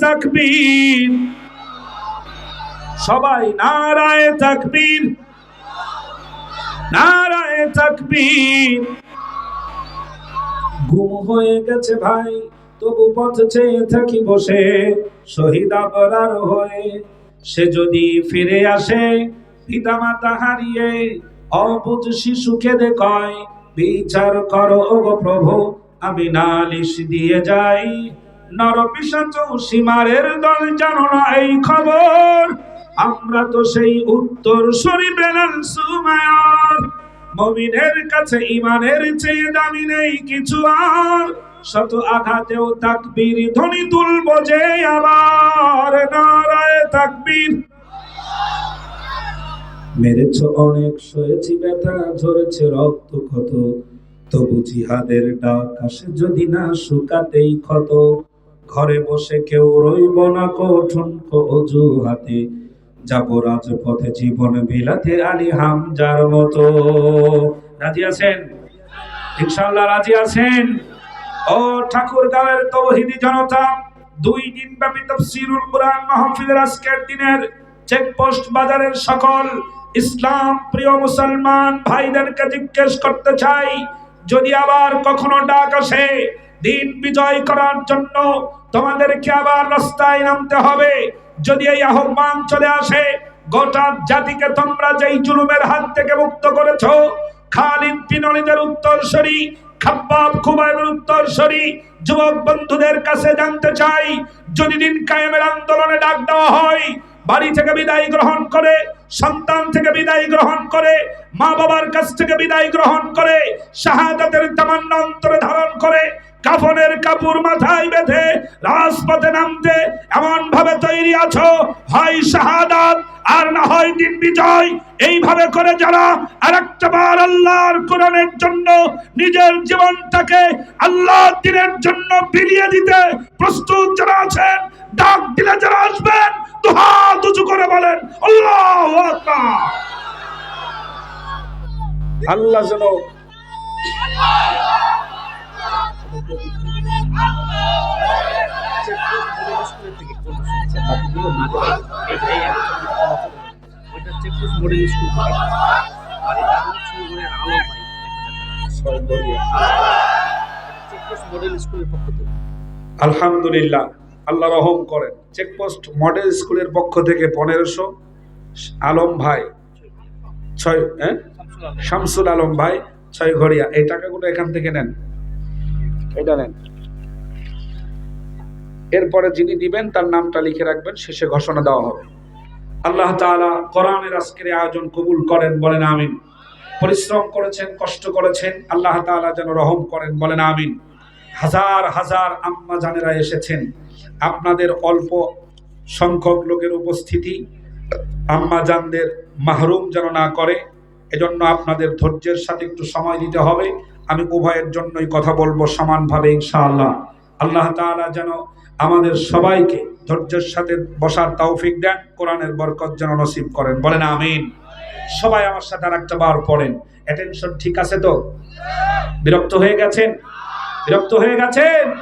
তাকবীর। সবাই নারায় তাকবীর। নারায় তাকবীর। ঘুম হয়ে গেছে ভাই, তবু পথ চেয়ে থাকি বসে, শহীদ আবরার হয়ে। সে যদি ফিরে আসে, পিতামাতা হারিয়ে অবুধ শিশুকে দেখায় বিচার করো ওগো প্রভু, আমি নালিশ দিয়ে যাই। নর পিসাচ সীমারের দল জানো না এই খবর। আমরা তো সেই উত্তর সরি বেলাল সুমায়ার মমিনের কাছে ইমানের চেয়ে দামি নেই কিছু আর। শত আঘাতেও তাকবীর ধ্বনি তুলব যে আবার নারায় তাকবীর। মেরেছ অনেক, সয়েছি ব্যথা, ঝরেছে রক্ত ক্ষত। তবু জিহাদের ডাক আসে যদি না শুকাতেই ক্ষত। ঘরে বসে কেউ রইব না কঠুন অজুহাতে। যাব রাজপথে জীবন বিলাতে আলী হামজার মতো। রাজি আছেন? ইনশাল্লাহ রাজি আছেন? ও ঠাকুর গাঁয়ের তৌহিদি জনতা, দুই দিন ব্যাপী তফসিরুল কোরআন মাহফিলের আজকের দিনের চেকপোস্ট বাজারের সকল ইসলাম প্রিয় মুসলমান ভাইদেরকে জিজ্ঞেস করতে চাই, যদি আবার কখনো ডাক আসে দিন বিজয় করার জন্য তোমাদেরকে আবার রাস্তায় নামতে হবে। যদি এই আহ্বান চলে আসে, গোটা জাতিকে তোমরা যেই জুলুমের হাত থেকে মুক্ত করেছ, খালিদ বিনলিদের উত্তরসরি, খাব্বাব খুবাইবের উত্তরসরি, যুবক বন্ধুদের কাছে জানতে চাই, যদি দিন কায়েমের আন্দোলনে ডাক দেওয়া হয়, বাড়ি থেকে বিদায় গ্রহণ করে, সন্তান থেকে বিদায় গ্রহণ করে মা বাবার কাছ থেকে বিদায় গ্রহণ করে, শাহাদাতের তামান্না অন্তরে ধারণ করে কাফনের কাপড় মাথায় বেঁধে রাজপথে নামতে এমন ভাবে তৈরি আছো, হয় শাহাদাত আর না হয় দিন বিজয়। এইভাবে করে যারা আরেকটা বার আল্লাহর কোরআনের জন্য নিজের জীবনটাকে আল্লাহ দিনের জন্য বিলিয়ে দিতে প্রস্তুত যারা আছেন, ডাক দিলে যারা আসবেন তো হাত উঁচু করে বলেন, আল্লাহ আল্লাহ যেন আলহামদুলিল্লাহ, আল্লাহ রহম করেন। চেকপোস্ট মডেল স্কুলের পক্ষ থেকে পনেরোশো। আলম ভাই, ছয় হ্যাঁ? শামসুল আলম ভাই ছয় ঘড়িয়া এই টাকাগুলো এখান থেকে নেন। এটা নেন। এরপরে যিনি দিবেন, তার নামটা লিখে রাখবেন, শেষে ঘোষণা দেওয়া হবে। আল্লাহ তাআলা কোরআনের আজকের আয়োজন কবুল করেন, বলেন আমিন। পরিশ্রম করেছেন, কষ্ট করেছেন, আল্লাহ তাআলা যেন রহম করেন, বলেন আমিন। হাজার হাজার আম্মা জানেরা এসেছেন। আপনাদের অল্প সংখ্যক লোকের উপস্থিতি আম্মা জানদের মাহরুম যেন না করে, এজন্য আপনাদের ধৈর্যের সাথে একটু সময় দিতে হবে। আমি উভয়ের জন্যই কথা বলব সমানভাবে ইনশাআল্লাহ। আল্লাহ তাআলা যেন আমাদের সবাইকে ধৈর্যের সাথে বসার তৌফিক দেন, কোরআনের বরকত যেন নসিব করেন। বলেন আমিন। সবাই আমার সাথে আর একটা বার পড়েন। অ্যাটেনশন ঠিক আছে তো? বিরক্ত হয়ে গেছেন? বিরক্ত হয়ে গেছেন?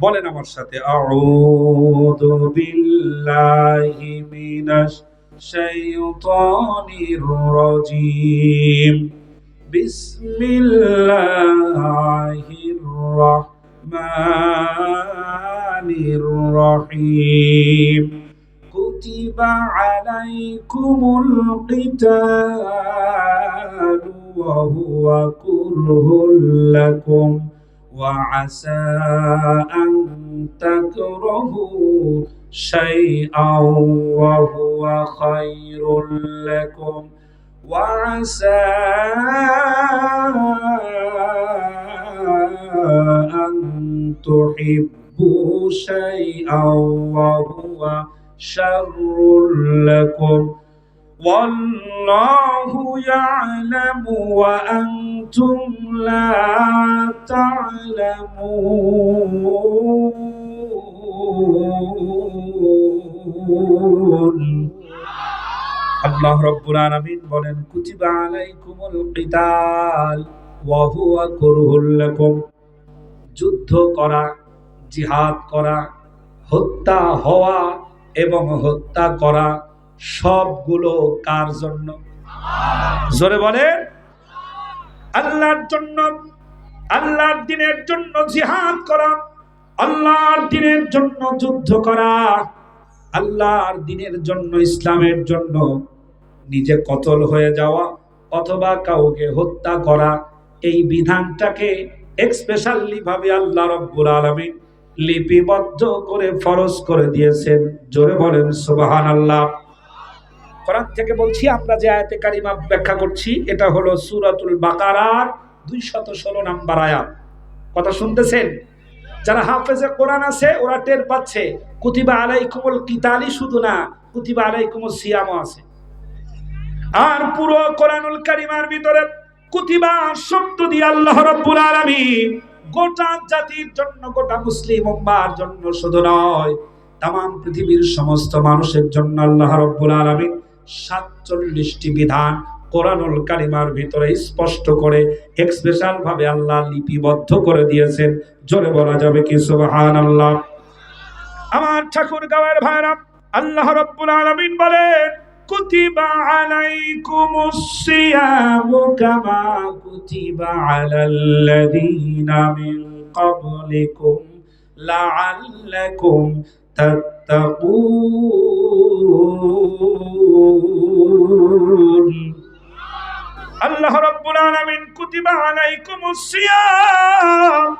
বলেন আমার সাথে, আউযু বিল্লাহি মিনাশ শাইতানির بسم الله الرحمن الرحيم. كتب عليكم القتال وهو كره لكم وعسى أن تكرهوا شيئا وهو خير لكم ۖ. وعسى أن تحبوا شيئا وهو شر لكم والله يعلم وأنتم لا تعلمون আল্লাহ রব্বুল আলামিন বলেন, কুতিবা আলাইকুমুল কিতাল ওয়া হুয়া কুরহুল লাকুম। যুদ্ধ করা, জিহাদ করা, হত্যা হওয়া এবং হত্যা করা সবগুলো কার জন্য? জোরে বলে আল্লাহর জন্য, আল্লাহর দিনের জন্য জিহাদ করা, আল্লাহর দিনের জন্য যুদ্ধ করা আল্লাহর দিনের জন্য, ইসলামের জন্য নিজে কতল হয়ে যাওয়া অথবা কাউকে হত্যা করা, এই বিধানটাকে এক্সপেশালি ভাবে আল্লাহ রব্বুল আলামিন লিপিবদ্ধ করে ফরজ করে দিয়েছেন। জোরে বলেন সুবাহান আল্লাহ কোরআন থেকে বলছি, আমরা যে আয়াতে কারিমা ব্যাখ্যা করছি, এটা হলো সূরাতুল বাকারার দুইশত ষোলো নাম্বার আয়াত। কথা শুনতেছেন? যারা হাফেজে কোরআন আছে, ওরা টের পাচ্ছে, কুতিবা আলাইকুমুল কিতালি শুধু না, কুতিবা আলাইকুমুল সিয়ামও আছে। আর পুরো কোরআনুল কারিমার ভিতরে কুতিবা শব্দ দিয়ে আল্লাহ রাব্বুল আলামিন গোটা জাতির জন্য, গোটা মুসলিম উম্মার জন্য শুধু নয় তাম পৃথিবীর সমস্ত মানুষের জন্য আল্লাহ রাব্বুল আলামিন সাতচল্লিশটি বিধান কোরআনুল কারিমার ভিতরে স্পষ্ট করে এক্সপেশাল ভাবে আল্লাহ লিপিবদ্ধ করে দিয়েছেন। জোরে বলা যাবে কি, সুবহানাল্লাহ। আমার ঠাকুর গাওয়ার ভাইরা, আল্লাহ রাব্বুল আলামিন বলেন, কুতিবা আলাইকুমুস সিয়ামু কামা কুতিবা আলাল্লাযীনা মিন ক্বাবলিকুম লাআল্লাকুম তাত্তাকুন। আল্লাহ রাব্বুল আলামিন, কুতিবা আলাইকুমুস সিয়াম।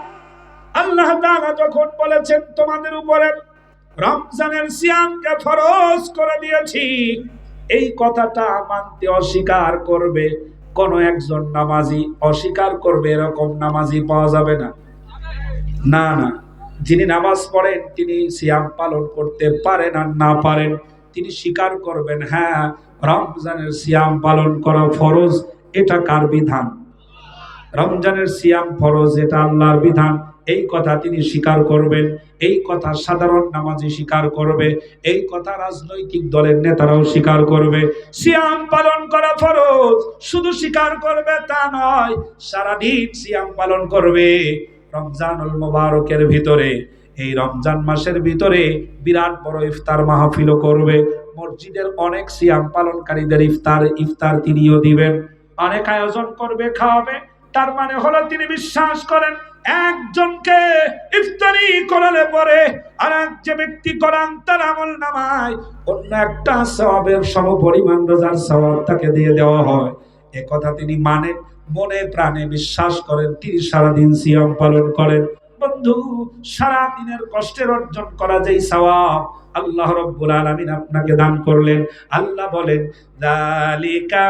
আল্লাহ তাআলা যখন বলেছেন, তোমাদের উপরে রমজানের সিয়ামকে ফরজ করে দিয়েছি, এই কথাটা মানতে অস্বীকার করবে কোন একজন নামাজি। অস্বীকার করবে এরকম নামাজি পাওয়া যাবে না। না না। যিনি নামাজ পড়েন, তিনি সিয়াম পালন করতে পারেন আর না পারেন, তিনি স্বীকার করবেন হ্যাঁ রমজানের সিয়াম পালন করা ফরজ, এটা কার বিধান? রমজানের সিয়াম ফরজ, এটা আল্লাহর বিধান। এই কথা তিনি স্বীকার করবেন, এই কথা সাধারণ নামাজি স্বীকার করবে, এই কথা রাজনৈতিক দলের নেতারাও স্বীকার করবে। সিয়াম পালন করা ফরজ, শুধু স্বীকার করবে তা নয়, সারাদিন সিয়াম পালন করবে রমজানুল মোবারকের ভিতরে। এই রমজান মাসের ভিতরে বিরাট বড় ইফতার মাহফিলও করবে। মসজিদের অনেক সিয়াম পালনকারীদের ইফতার ইফতার তিনিও দিবেন। অনেক আয়োজন করবে, খাওয়াবে। তার মানে হলো তিনি বিশ্বাস করেন একজনকে ইফতারি করালে পরে আর এক যে ব্যক্তি করান তার আমল নামায়। অন্য একটা সওয়াবের সম পরিমাণ রোজার সওয়াব তাকে দিয়ে দেওয়া হয়। এ কথা তিনি মানেন মনে প্রাণে বিশ্বাস করেন, তিনি সারাদিন সিয়াম পালন করেন। বন্ধু সারা দিনের কষ্টের অর্জন করা যেই সওয়াব, আল্লাহ রব্বুল আলামিন আপনাকে দান করলেন। আল্লাহ বলেন, যালিকা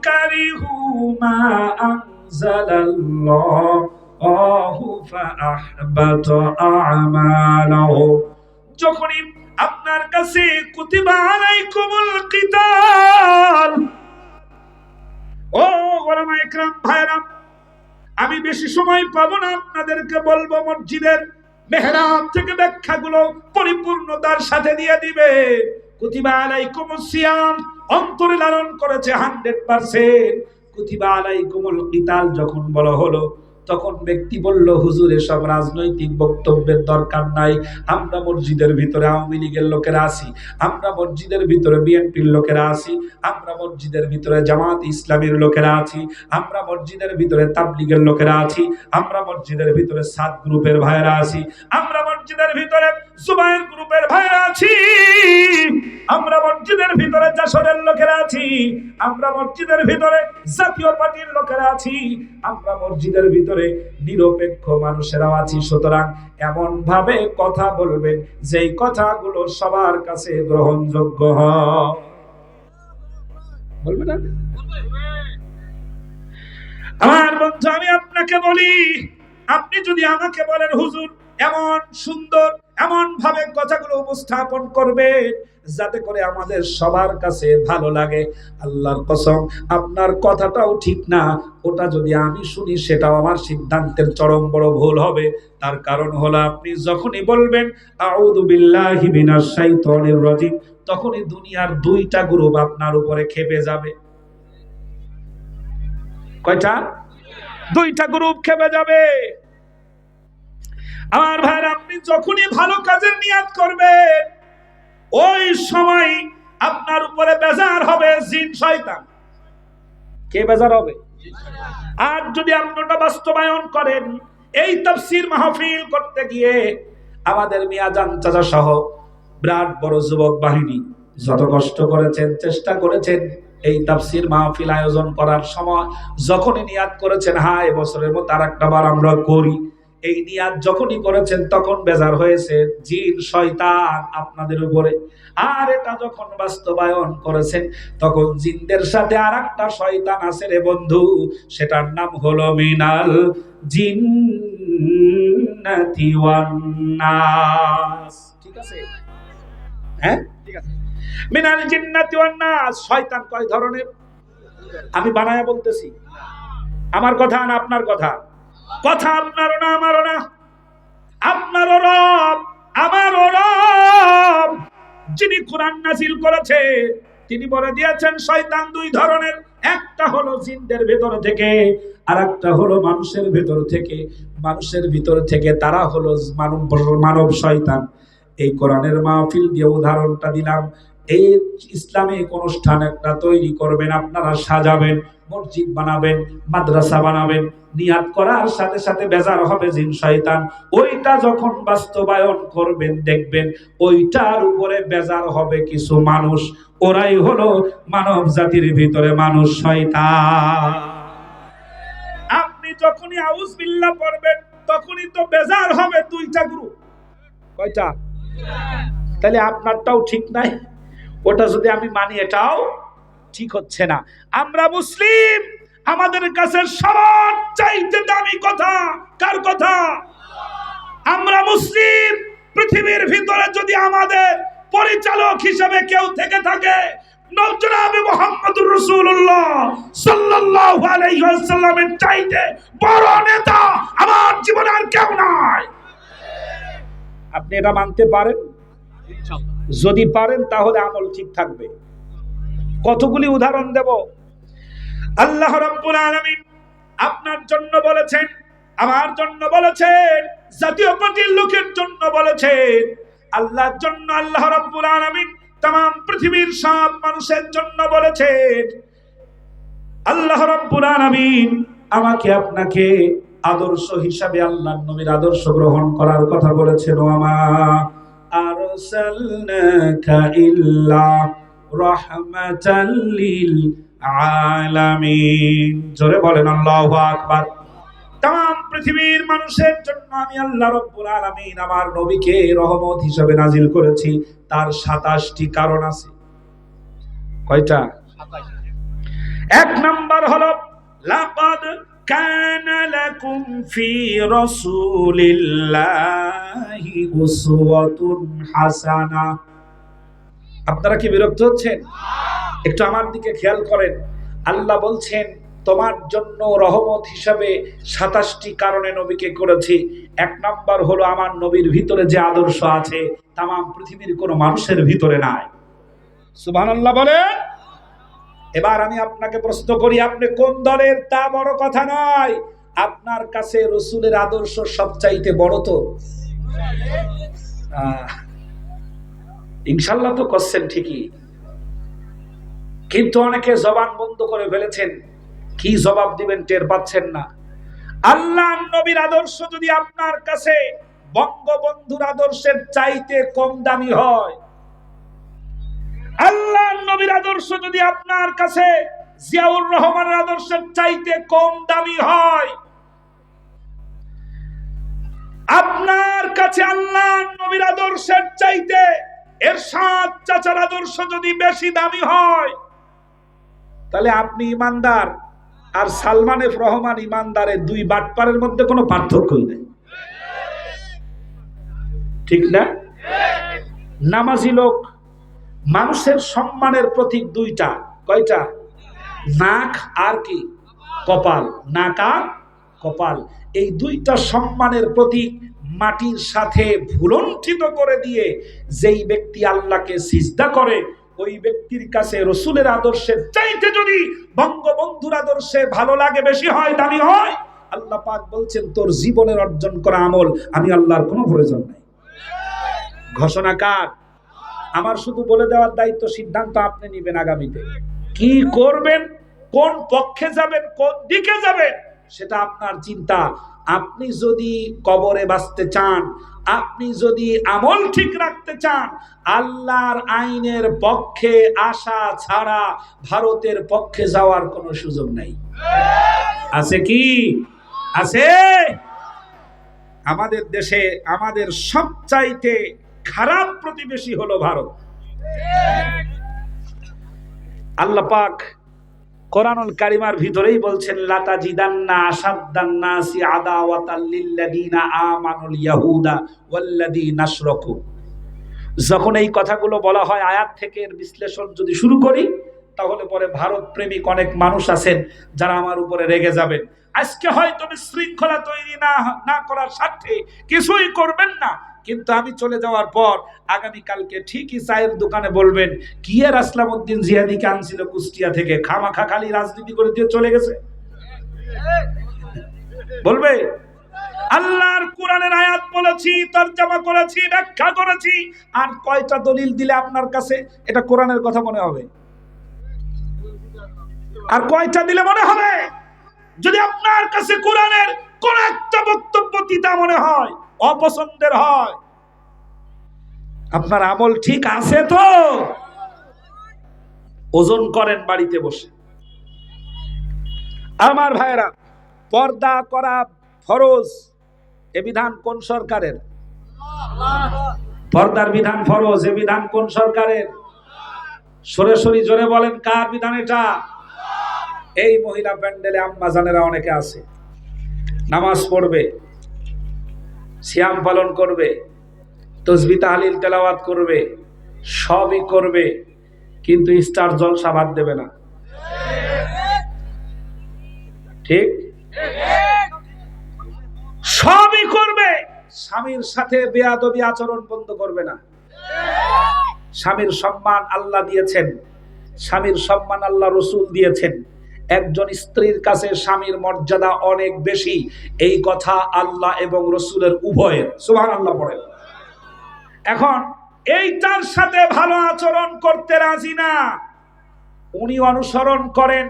বিআন্নাহুম কারিহু মা আনজালাল্লাহু ফাআহবাতা আ'মালাহুম যখনই আপনার কাছে কুতিবা আলাইকুমুল কিতাল, ও ওলামা ইকরাম ভাইরা আমি বেশি সময় পাবো না আপনাদেরকে বলব মসজিদের মেহরাব থেকে ব্যাখ্যাগুলো পরিপূর্ণতার সাথে দিয়ে দিবে। কুতিবা আলাইকুমুস সিয়াম অন্তরে লালন করেছে হান্ড্রেড পার্সেন্ট। কুতিবা আলাইকুমুল কিতাল যখন বলা হলো, তখন ব্যক্তি বলল, হুজুর, এসব রাজনৈতিক বক্তব্যের দরকার নাই। আমরা মসজিদের ভিতরে আওয়ামী লীগের লোকেরা আছি, আমরা মসজিদের ভিতরে বিএনপির লোকেরা আছি, আমরা মসজিদের ভিতরে জামাত ইসলামের লোকেরা আছি, আমরা মসজিদের ভিতরে তাবলিগের লোকেরা আছি, আমরা মসজিদের ভিতরে সাত গ্রুপের ভাইয়েরা আছি, আমরা মসজিদের ভিতরে জুবাইর গ্রুপের ভাইরা আছি। আমরা মসজিদের ভিতরে জাসরের লোকেরা আছি। আমরা মসজিদের ভিতরে জাতীয় পার্টির লোকেরা আছি। আমরা মসজিদের ভিতরে নিরপেক্ষ মানুষেরাও আছি। সুতরাং এমন ভাবে কথা বলবেন, যেই কথাগুলো সবার কাছে গ্রহণযোগ্য হয়। বলবে না? আমার বন্ধু, আমি আপনাকে বলি, আপনি যদি আমাকে বলেন, হুজুর, এমন সুন্দর এমন ভাবে কথাগুলো উপস্থাপন করবে যাতে করে আমাদের সবার কাছে ভালো লাগে। আল্লাহর কসম, আপনার কথাটাও ঠিক না। ওটা যদি আমি শুনি, সেটাও আমার সিদ্ধান্তের চরম বড় ভুল হবে। তার কারণ হলো, আপনি যখনই বলবেন, আউযু বিল্লাহি মিনাশ শাইতানির রাজিম তখনই দুনিয়ার দুইটা গ্রুপ আপনার উপরে খেপে যাবে। কয়টা? দুইটা গ্রুপ খেপে যাবে। আমার ভাইরা আপনি যখনই ভালো কাজের নিয়াত করবেন, ওই সময় আপনার উপরে বেজার হবে জিন শয়তান। কে বেজার হবে? আর যদি আপনি ওটা বাস্তবায়ন করেন, এই তাফসীর মাহফিল করতে গিয়ে আমাদের মিয়াজান চাচা সহ বিরাট বড় যুবক বাহিনী যত কষ্ট করেছেন, চেষ্টা করেছেন এই তাফসীর মাহফিল আয়োজন করার সময়, যখনই নিয়াত করেছেন হ্যাঁ এবছরের মতো আর একটা বার আমরা করি। এই নিয়াত যখনই করেছেন, তখন বেজার হয়েছে, জিন, শয়তান আপনাদের উপরে। আর এটা যখন বাস্তবায়ন করেছেন, তখন জিনদের সাথে আর একটা শয়তান আছে রে বন্ধু, সেটার নাম হলো মিনাল ওয়ান ঠিক আছে? হ্যাঁ? ঠিক আছে। মিনাল জিন্নাতি শয়তান কয় ধরনের? আমি বানায়া বলতেছি। আমার কথা না আপনার কথা? কথা আপনারও না, আমারও না। আপনারও রব, আমারও রব। যিনি কোরআন নাজিল করেছে, তিনি বলে দিয়েছেন, শয়তান দুই ধরনের, একটা হলো জিনদের ভেতর থেকে আর একটা হলো মানুষের ভেতর থেকে। মানুষের ভিতর থেকে তারা হলো মানব মানব শয়তান। এই কোরআনের মাহফিল দিয়ে উদাহরণটা দিলাম এই ইসলামিক অনুষ্ঠান একটা তৈরি করবেন, আপনারা সাজাবেন, মসজিদ বানাবেন, মাদ্রাসা বানাবেন নিয়াত করার সাথে সাথে বেজার হবে জিন শয়তান। ওইটা যখন বাস্তবায়ন করবেন, দেখবেন ওইটার উপরে বেজার হবে কিছু মানুষ। ওরাই হলো মানব জাতির ভিতরে মানুষ শয়তান। আপনি যখনই আউজ বিল্লাহ পড়বেন, তখনই তো বেজার হবে দুইটা গ্রুপ কয়টা? তাহলে আপনারটাও ঠিক নাই। ওটা যদি আমি মানি, এটাও ঠিক হচ্ছে না। আমরা মুসলিম, আমাদের কাছে সবার চাইতে দামি কথা কার কথা? আমরা মুসলিম, পৃথিবীর ভিতরে যদি আমাদের পরিচালক হিসেবে কেউ থেকে থাকে নজরাবে মোহাম্মদুর রাসূলুল্লাহ সাল্লাল্লাহু আলাইহি ওয়াসাল্লামের চাইতে বড় নেতা আমার জীবনে আর কেউ নাই। আপনি এটা মানতে পারেন? ইনশাআল্লাহ যদি পারেন তাহলে আমল ঠিক থাকবে। কতগুলি উদাহরণ দেব? আল্লাহ রাব্বুল আলামিন আপনার জন্য বলেছেন, আমার জন্য বলেছেন, জাতীয় পার্টির লোকের জন্য বলেছেন। আল্লাহর জন্য আল্লাহ রাব্বুল আলামিন তাম পৃথিবীর সব মানুষের জন্য বলেছেন, আল্লাহ রাব্বুল আলামিন আমাকে আপনাকে আদর্শ হিসাবে আল্লাহর নবীর আদর্শ গ্রহণ করার কথা বলেছেন। ও আমার ইল্লা রাহমাতাল লিল আলামিন জোরে বলেন, আল্লাহু আকবার। তাম পৃথিবীর মানুষের জন্য আমি আল্লাহ রব্বুল আলামিন আমার নবীকে রহমত হিসাবে নাজিল করেছি। তার 27টি কারণ আছে। কয়টা? এক নাম্বার হলো, লাকাদ কানা লাকুম ফি রাসূলিল্লাহি উসওয়াতুন হাসানা। আপনারা কি বিরক্ত হচ্ছেন? একটু আমার দিকে খেয়াল করেন। আল্লাহ বলছেন, তোমার জন্য রহমত হিসাবে সাতাশটি কারণে নবীকে করেছি। এক নাম্বার হলো আমার নবীর ভিতরে যে আদর্শ আছে তাম পৃথিবীর কোনো মানুষের ভিতরে নাই। সুবহানাল্লাহ বলেন। এবার আমি আপনাকে প্রশ্ন করি, আপনি কোন দলের? তা বড় কথা নয়। আপনার কাছে রসুলের আদর্শ সবচাইতে বড় তো? ইনশাল্লাহ তো করছেন ঠিকই। কিন্তু অনেকে জবান বন্ধ করে ফেলেছেন। কি জবাব দিবেন টের পাচ্ছেন না। আল্লাহ নবীর আদর্শ যদি আপনার কাছে বঙ্গবন্ধুর আদর্শের চাইতে কম দামি হয় আল্লাহ নবীর আদর্শ যদি আপনার কাছে জিয়াউর রহমানের আদর্শের চাইতে কম দামি হয়, আপনার কাছে আল্লাহ নবীর আদর্শের চাইতে এর সাত চাচার আদর্শ যদি বেশি দামি হয়, তাহলে আপনি ইমানদার আর সালমান এফ রহমান ইমানদারের দুই বাটপারের মধ্যে কোনো পার্থক্যই নেই। ঠিক না? নামাজি লোক মানুষের সম্মানের প্রতীক দুইটা। কয়টা? নাক আর কি? কপাল। নাক আর কপাল। এই দুইটা সম্মানের প্রতীক মাটির সাথে ভুলণ্ঠিত করে দিয়ে যেই ব্যক্তি আল্লাহকে সিজদা করে, ওই ব্যক্তির কাছে রসুলের আদর্শের চাইতে যদি বঙ্গবন্ধুর আদর্শে ভালো লাগে, বেশি হয়, দামি হয়, আল্লাহ পাক বলছেন, তোর জীবনের অর্জন করা আমল, আমি আল্লাহর কোনো প্রয়োজন নাই। ঘোষণা কার? আমার শুধু বলে দেওয়ার দায়িত্ব, সিদ্ধান্ত আপনি নেবেন আগামীতে। কি করবেন, কোন পক্ষে যাবেন, কোন দিকে যাবেন, সেটা আপনার চিন্তা। আপনি যদি কবরে বাঁচতে চান, আপনি যদি আমল ঠিক রাখতে চান, আল্লাহর আইনের পক্ষে আসা ছাড়া ভারতের পক্ষে যাওয়ার কোনো সুযোগ নাই। আছে কি? আছে? আমাদের দেশে, আমাদের সবচাইতে খারাপ প্রতিবেশী হলো ভারত। আল্লাহ পাক কোরআনুল কারিমার ভিতরেই বলছেন, লাতা জিদান্না আসাদ্দান্না সি আদাওয়াতাল লিল্লাযিনা আমানুল ইয়াহুদা ওয়াল্লাযিনা আশরাকু। যখন এই কথাগুলো বলা হয়, আয়াত থেকে এর বিশ্লেষণ যদি শুরু করি, তাহলে পরে ভারত প্রেমিক অনেক মানুষ আছেন যারা আমার উপরে রেগে যাবেন। আজকে হয় হয়তো শৃঙ্খলা তৈরি না না করার স্বার্থে কিছুই করবেন না। কিন্তু আমি চলে যাওয়ার পর আগামীকালকে ঠিকই চায়ের দোকানে বলবেন কি এর আসলাম উদ্দিন জিয়াদিকে আনছিল কুষ্টিয়া থেকে? খামাখা খালি রাজনীতি করে দিয়ে চলে গেছে। বলবে, আল্লাহর কোরআনের আয়াত বলেছি, তরজমা করেছি, ব্যাখ্যা করেছি, আর কয়টা দলিল দিলে আপনার কাছে? এটা কোরআনের কথা মনে হবে। আর কয়টা দিলে মনে হবে? যদি আপনার কাছে কোরআনের কোন একটা বক্তব্য দিতা মনে হয় অপছন্দের হয়। আপনার আমল ঠিক আছে তো? ওজন করেন বাড়িতে বসে। আমার ভাইরা পর্দা করা ফরজ। এ বিধান কোন সরকারের? পর্দার বিধান ফরজ, এ বিধান কোন সরকারের? সরাসরি জোরে বলেন, কার বিধান এটা? এই মহিলা প্যান্ডেলে আম্মা জানেরা অনেকে আছে। নামাজ পড়বে। সিয়াম পালন করবে, তসবি তাহলিল তেলাওয়াত করবে, সবই করবে, কিন্তু স্টার জলসা বাদ দেবে না। ঠিক? সবই করবে, স্বামীর সাথে বেয়াদবি আচরণ বন্ধ করবে না। স্বামীর সম্মান আল্লাহ দিয়েছেন, স্বামীর সম্মান আল্লাহ রসুল দিয়েছেন। একজন স্ত্রীর কাছে স্বামীর মর্যাদা অনেক বেশি। এই কথা আল্লাহ এবং রসুলের উভয়ের। সুভান আল্লাহ পড়েন এখন এইটার সাথে ভালো আচরণ করতে রাজি না। উনি অনুসরণ করেন।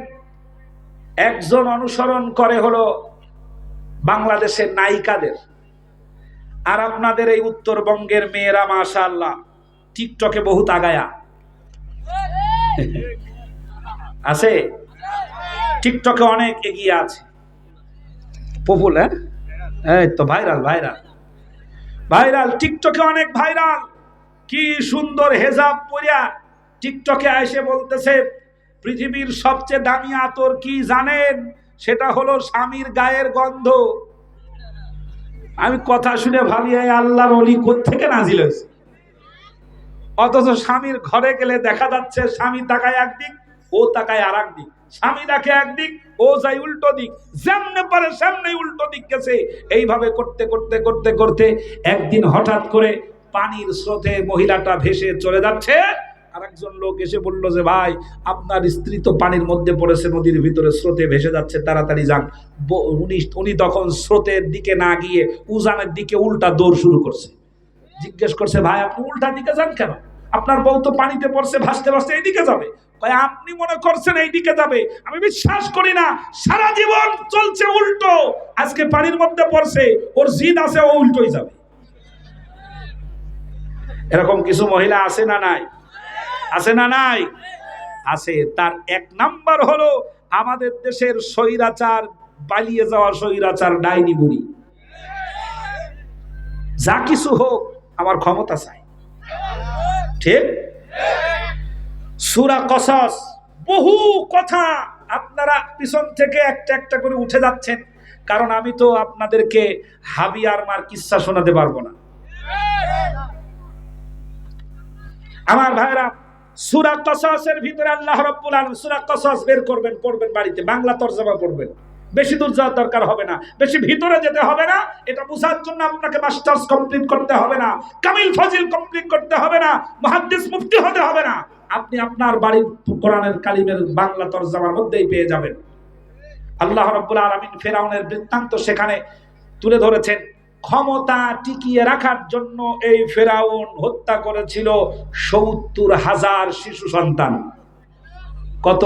একজন অনুসরণ করে হলো বাংলাদেশের নায়িকাদের। আর আপনাদের এই উত্তরবঙ্গের মেয়েরা মাশা আল্লাহ টিকটকে বহুত আগায়া। আছে? টিকটকে অনেক এগিয়ে আছে। পপুল হ্যাঁ? এই তো ভাইরাল ভাইরাল। ভাইরাল টিকটকে অনেক ভাইরাল। কি সুন্দর হেজাব পরিয়া টিকটকে এসে বলতেছে পৃথিবীর সবচেয়ে দামি আতর কি জানেন? সেটা হলো স্বামীর গায়ের গন্ধ। আমি কথা শুনে ভাবি আল্লাহর অলি থেকে নাজিল হয়েছে? অথচ স্বামীর ঘরে গেলে দেখা যাচ্ছে স্বামী তাকায় একদিক ও তাকায় আর দিক স্বামী ডাকে একদিক, ও যায় উল্টো দিক, যেমনে পারে সেমনে উল্টো দিক গেছে এইভাবে করতে করতে করতে করতে একদিন হঠাৎ করে পানির স্রোতে মহিলাটা ভেসে চলে যাচ্ছে। আর একজন লোক এসে বলল যে, ভাই, আপনার স্ত্রী তো পানির মধ্যে পড়েছে, নদীর ভিতরে স্রোতে ভেসে যাচ্ছে, তাড়াতাড়ি যান। উনি উনি তখন স্রোতের দিকে না গিয়ে উজানের দিকে উল্টা দৌড় শুরু করছে। জিজ্ঞেস করছে, ভাই, আপনি উল্টা দিকে যান কেন? আপনার বউ তো পানিতে পড়ছে, ভাসতে ভাসতে এইদিকে যাবে। ভাই আপনি মনে করছেন এইদিকে যাবে? আমি বিশ্বাস করি না। সারা জীবন চলছে উল্টো। আজকে পানির মধ্যে পড়ছে, ওর জিদ আছে, ও উল্টোই যাবে। এরকম কিছু মহিলা আছে না নাই? আছে না নাই? আছে। তার এক নাম্বার হলো, আমাদের দেশের স্বৈরাচার, পালিয়ে যাওয়া স্বৈরাচার, ডাইনি বুড়ি। যা কিছু হোক, আমার ক্ষমতা চাই। ঠিক? সুরা কসস, বহু কথা আপনারা পিছন থেকে একটা একটা করে উঠে যাচ্ছেন। কারণ আমি তো আপনাদেরকে হাবি আর মার কিচ্ছা শোনাতে পারব না। আমার ভাইরা, সুরা কসসের ভিতরে আল্লাহ রাব্বুল আলামিন সুরা কসস বের করবেন, পড়বেন বাড়িতে, বাংলা তরজমা পড়বেন। বেশি দূর যাওয়ার দরকার হবে না, বেশি ভিতরে যেতে হবে না, এটা বোঝার জন্য আপনাকে মাস্টার্স কমপ্লিট করতে হবে না, কামিল ফজিল কমপ্লিট করতে হবে না, মুহাদ্দিস মুফতি হতে হবে আপনি আপনার বাড়ির কোরআনের কালিমের বাংলা তরজমার মধ্যেই পেয়ে যাবেন। আল্লাহ রাব্বুল আলামিন ফেরাউনের বৃত্তান্ত সেখানে তুলে ধরেছেন। ক্ষমতা টিকিয়ে রাখার জন্য এই ফেরাউন হত্যা করেছিল সত্তর হাজার শিশু সন্তান। কত?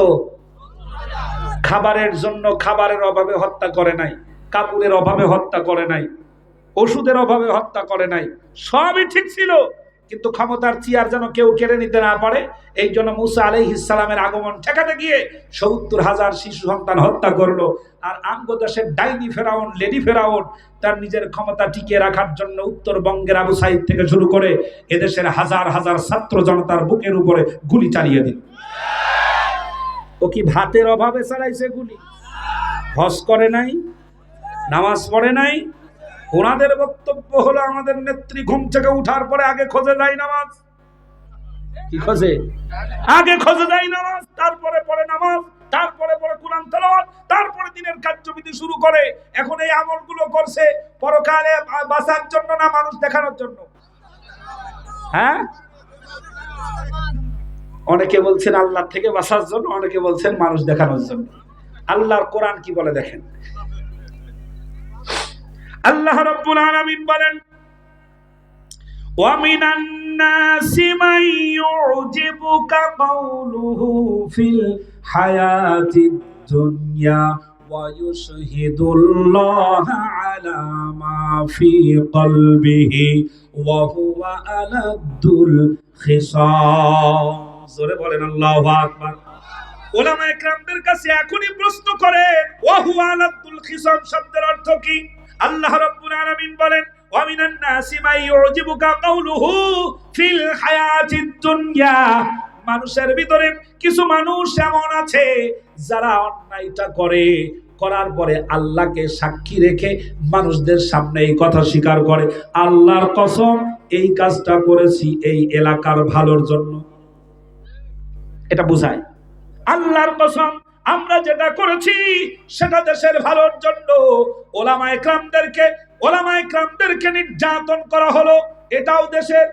খাবারের জন্য খাবারের অভাবে হত্যা করে নাই, কাপড়ের অভাবে হত্যা করে নাই, ওষুধের অভাবে হত্যা করে নাই, সবই ঠিক ছিল। কিন্তু ক্ষমতার চেয়ার যেন কেউ কেড়ে নিতে না পারে, এই জন্য মুসা আলাই ইসলামের আগমন ঠেকাতে গিয়ে সত্তর হাজার শিশু সন্তান হত্যা করল। আর আঙ্গ দেশের ডাইনি ফেরাউন, লেডি ফেরাউন, তার নিজের ক্ষমতা টিকিয়ে রাখার জন্য উত্তরবঙ্গের আবু সাইদ থেকে শুরু করে এদেশের হাজার হাজার ছাত্র জনতার বুকের উপরে গুলি চালিয়ে দিল। ও কি ভাতের অভাবে চালাইছে গুলি? হজ করে নাই? নামাজ পড়ে নাই? ওনাদের বক্তব্য হলো আমাদের নেত্রী ঘুম থেকে উঠার পরে আগে খোঁজে যায় নামাজ। কি খোঁজে? আগে খোঁজে যায় নামাজ, তারপরে পরে নামাজ, তারপরে পরে কোরআন তেলাওয়াত, তারপরে দিনের কার্যবিধি শুরু করে। এখন এই আমলগুলো করছে পরকালে বাঁচার জন্য না মানুষ দেখানোর জন্য? হ্যাঁ? অনেকে বলছেন আল্লাহ থেকে বাঁচার জন্য, অনেকে বলছেন মানুষ দেখানোর জন্য। আল্লাহর কোরআন কি বলে দেখেন? আল্লাহ রাব্বুল আলামিন বলেন ومن الناس من يعجبك قوله في الحياة الدنيا ويشهد الله على ما في قلبه وهو ألد الخصام জোরে বলেন আল্লাহু আকবার ওলামা একরামদের কাছে এখনই প্রশ্ন করেন ওয়াহু আলাদুল খিসাম শব্দের অর্থ কি আল্লাহ রাব্বুল আলামিন বলেন, ওয়ামিনান নাসি মাই ইউজিবুকা কাউলুহু ফিল হায়াতিদ দুনিয়া। মানুষের ভিতরে কিছু মানুষ এমন আছে, যারা অন্যায়টা করে। করার পরে আল্লাহকে সাক্ষী রেখে মানুষদের সামনে এই কথা স্বীকার করে। আল্লাহর কসম, এই কাজটা করেছি এই এলাকার ভালোর জন্য। এটা বোঝায়। আল্লাহর কসম আমরা যেটা করেছি, সেটা দেশের ভালোর জন্য। ওলামা ক্রামদেরকে ওলামা ক্রামদেরকে নির্যাতন করা হলো, এটাও দেশের।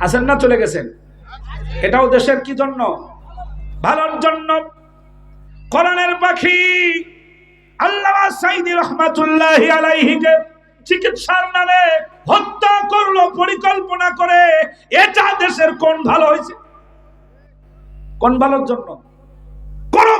আছেন না চলে গেছেন? এটাও দেশের কি জন্য? ভালোর জন্য। কোরআনের পাখি আল্লাহ সাইদি রহমাতুল্লাহি আলাইহিকে চিকিৎসার নামে হত্যা করল, পরিকল্পনা করে। এটা দেশের কোন ভালো হয়েছে? কোন ভালোর জন্য? কোনো